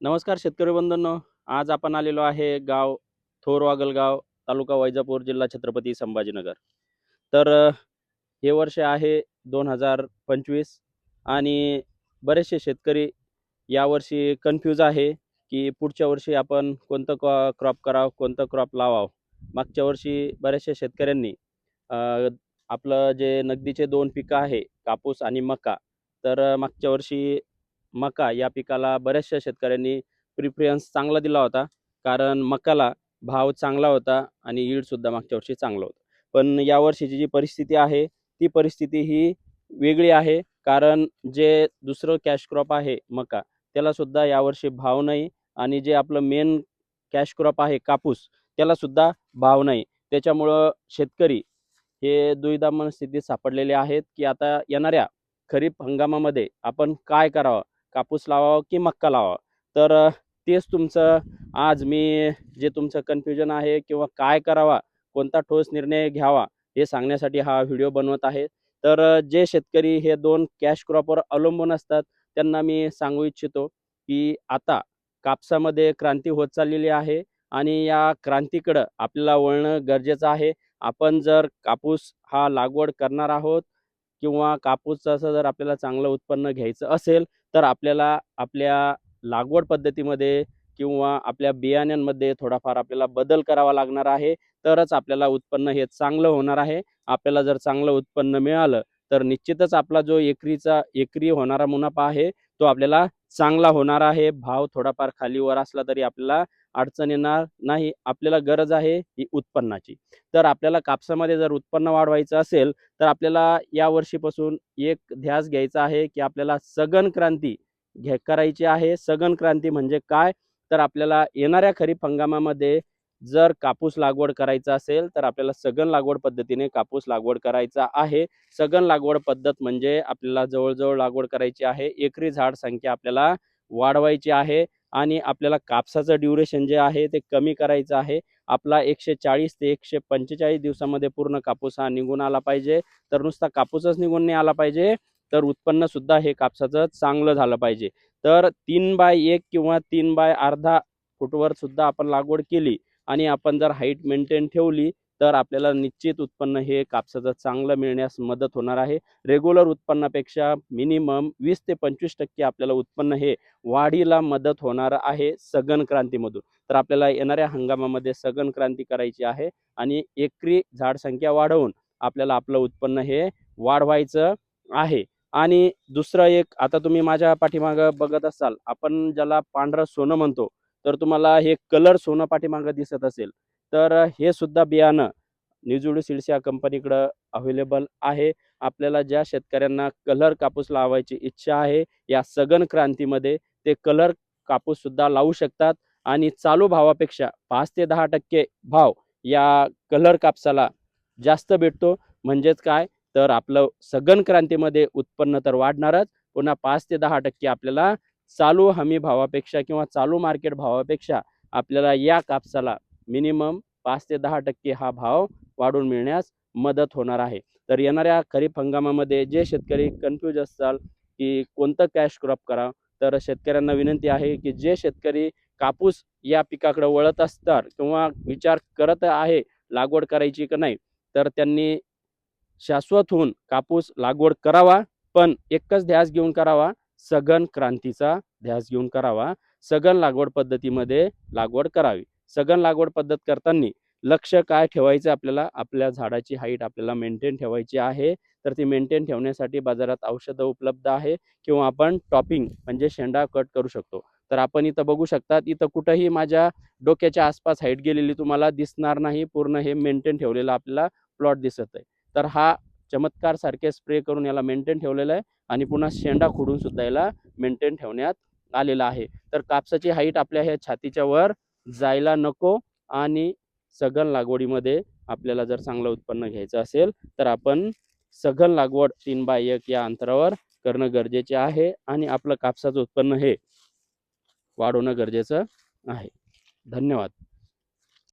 नमस्कार शेतकरी बंधूंनो आज आपण आलेलो आहे गाव थोर वागलगाव तालुका वैजापूर जिल्हा छत्रपती संभाजीनगर. तर हे वर्ष आहे दोन हजार पंचवीस आणि बरेचसे शेतकरी यावर्षी कन्फ्यूज आहे की पुढच्या वर्षी आपण कोणतं क्रॉ क्रॉप करावं कोणतं क्रॉप लावावं. मागच्या वर्षी बऱ्याचशा शेतकऱ्यांनी आपलं जे नगदीचे दोन पिकं आहे कापूस आणि मका तर मागच्या वर्षी मका या पिकाला बऱ्याचशा शेतकऱ्यांनी प्रिफरन्स चांगला दिला होता. कारण मकाला भाव चांगला होता आणि ईडसुद्धा मागच्या वर्षी चांगलं होतं. पण यावर्षीची जी परिस्थिती आहे ती परिस्थिती ही वेगळी आहे. कारण जे दुसरं कॅश क्रॉप आहे मका त्यालासुद्धा यावर्षी भाव नाही आणि जे आपलं मेन कॅश क्रॉप आहे कापूस त्यालासुद्धा भाव नाही. त्याच्यामुळं शेतकरी हे दुविधा मनस्थितीत सापडलेले आहेत की आता येणाऱ्या खरीप हंगामामध्ये आपण काय करावं? कापूस लावावा की मक्का लावावा? तर तेच तुमचं आज मी जे तुमचं कन्फ्युजन आहे किंवा काय करावा कोणता ठोस निर्णय घ्यावा हे सांगण्यासाठी हा व्हिडिओ बनवत आहे. तर जे शेतकरी हे दोन कॅश क्रॉपवर अवलंबून असतात त्यांना मी सांगू इच्छितो की आता कापसामध्ये क्रांती होत चाललेली आहे आणि या क्रांतीकडं आपल्याला वळणं गरजेचं आहे. आपण जर कापूस हा लागवड करणार आहोत किंवा कापूसाचं जर आपल्याला चांगलं उत्पन्न घ्यायचं असेल तर आपल्याला आपल्या लागवड पद्धतीमध्ये किंवा आपल्या बियाण्यांमध्ये थोडाफार आपल्याला बदल करावा लागणार आहे. तरच आपल्याला उत्पन्न हे चांगलं होणार आहे. आपल्याला जर चांगलं उत्पन्न मिळालं तर निश्चितच आपला जो एकरीचा एकरी होणारा मुनाफा आहे तो आपल्याला चांगला होणार आहे. भाव थोडाफार खालीवर असला तरी आपल्याला अडचण येणार नाही आपल्याला गरज आहे ही उत्पन्नाची. तर आपल्याला कापसामध्ये जर उत्पन्न वाढवायचं असेल तर आपल्याला या वर्षीपासून एक ध्यास घ्यायचा आहे की आपल्याला सघन क्रांती घे करायची आहे. सघन क्रांती म्हणजे काय? तर आपल्याला येणाऱ्या खरीप हंगामामध्ये जर कापूस लागवड करायचा असेल तर आपल्याला सघन लागवड पद्धतीने कापूस लागवड करायचा आहे. सघन लागवड पद्धत म्हणजे आपल्याला जवळजवळ लागवड करायची आहे. एकरी झाड संख्या आपल्याला वाढवायची आहे. आणि आपल्याला कापसाचं ड्युरेशन जे आहे ते कमी करायचं आहे. आपला एकशे चाळीस ते एकशे पंचेचाळीस दिवसामध्ये पूर्ण कापूस हा निघून आला पाहिजे. तर नुसता कापूसच निघून नाही आला पाहिजे तर उत्पन्न सुद्धा हे कापसाचं चांगलं झालं पाहिजे. तर तीन बाय एक किंवा तीन बाय अर्धा फुटवर सुद्धा आपण लागवड केली आणि आपण जर हाईट मेंटेन ठेवली तर आपल्याला निश्चित उत्पन्न हे कापसाचं चांगलं मिळण्यास मदत होणार आहे. रेग्युलर उत्पन्नापेक्षा मिनिमम वीस ते पंचवीस टक्के आपल्याला उत्पन्न हे वाढीला मदत होणार आहे सघन क्रांतीमधून. तर आपल्याला येणाऱ्या हंगामामध्ये सघन क्रांती करायची आहे आणि एकरी झाड संख्या वाढवून आपल्याला आपलं उत्पन्न हे वाढवायचं आहे. आणि दुसरं एक आता तुम्ही माझ्या पाठीमागं बघत असाल आपण ज्याला पांढरं सोनं म्हणतो तर तुम्हाला हे कलर सोनं पाठीमागं दिसत असेल. तर हे सुद्धा बियाणं निजुडी सीड्स या कंपनीकडं अव्हेलेबल आहे. आपल्याला ज्या शेतकऱ्यांना कलर कापूस लावायची इच्छा आहे या सघन क्रांतीमध्ये ते कलर कापूस सुद्धा लावू शकतात आणि चालू भावापेक्षा पाच ते दहा टक्के भाव या कलर कापसाला जास्त भेटतो. म्हणजेच काय? तर आपलं सघन क्रांतीमध्ये उत्पन्न तर वाढणारच पुन्हा पाच ते दहा टक्के आपल्याला चालू हमी भावापेक्षा किंवा चालू मार्केट भावापेक्षा आपल्याला या कापसाला मिनिमम पाच ते दहा टक्के हा भाव वाढून मिळण्यास मदत होणार आहे. तर येणाऱ्या खरीप हंगामामध्ये जे शेतकरी कन्फ्यूज असताल की कोणतं कॅश क्रॉप करा तर शेतकऱ्यांना विनंती आहे की जे शेतकरी कापूस या पिकाकडे वळत असतात किंवा विचार करत आहे लागवड करायची का नाही तर त्यांनी शाश्वत होऊन कापूस लागवड करावा पण एकच ध्यास घेऊन करावा सघन क्रांतीचा ध्यास घेऊन करावा सघन लागवड पद्धतीमध्ये लागवड करावी. सघन लागवड पद्धत करताना लक्ष काय ठेवायचं आपल्याला? आपल्या झाडाची हाईट आपल्याला मेंटेन ठेवायची आहे. तर ती मेंटेन ठेवण्यासाठी बाजारात औषधं उपलब्ध आहे किंवा आपण टॉपिंग म्हणजे शेंडा कट करू शकतो. तर आपण इथं बघू शकतात इथं कुठंही माझ्या डोक्याच्या आसपास हाईट गेलेली तुम्हाला दिसणार नाही. पूर्ण हे मेंटेन ठेवलेलं आपल्याला प्लॉट दिसत आहे. तर हा चमत्कार सारखे स्प्रे करून याला मेंटेन ठेवलेला आहे आणि पुन्हा शेंडा खुडून सुद्धा याला मेंटेन ठेवण्यात आलेला आहे. तर कापसाची हाईट आपल्या ह्या छातीच्या वर जायला नको आणि सघन लागवडीमध्ये आपल्याला जर चांगलं उत्पन्न घ्यायचं असेल तर आपण सघन लागवड तीन बाय एक या अंतरावर करणं गरजेचे आहे आणि आपलं कापसाचं उत्पन्न हे वाढवणं गरजेचं आहे. धन्यवाद.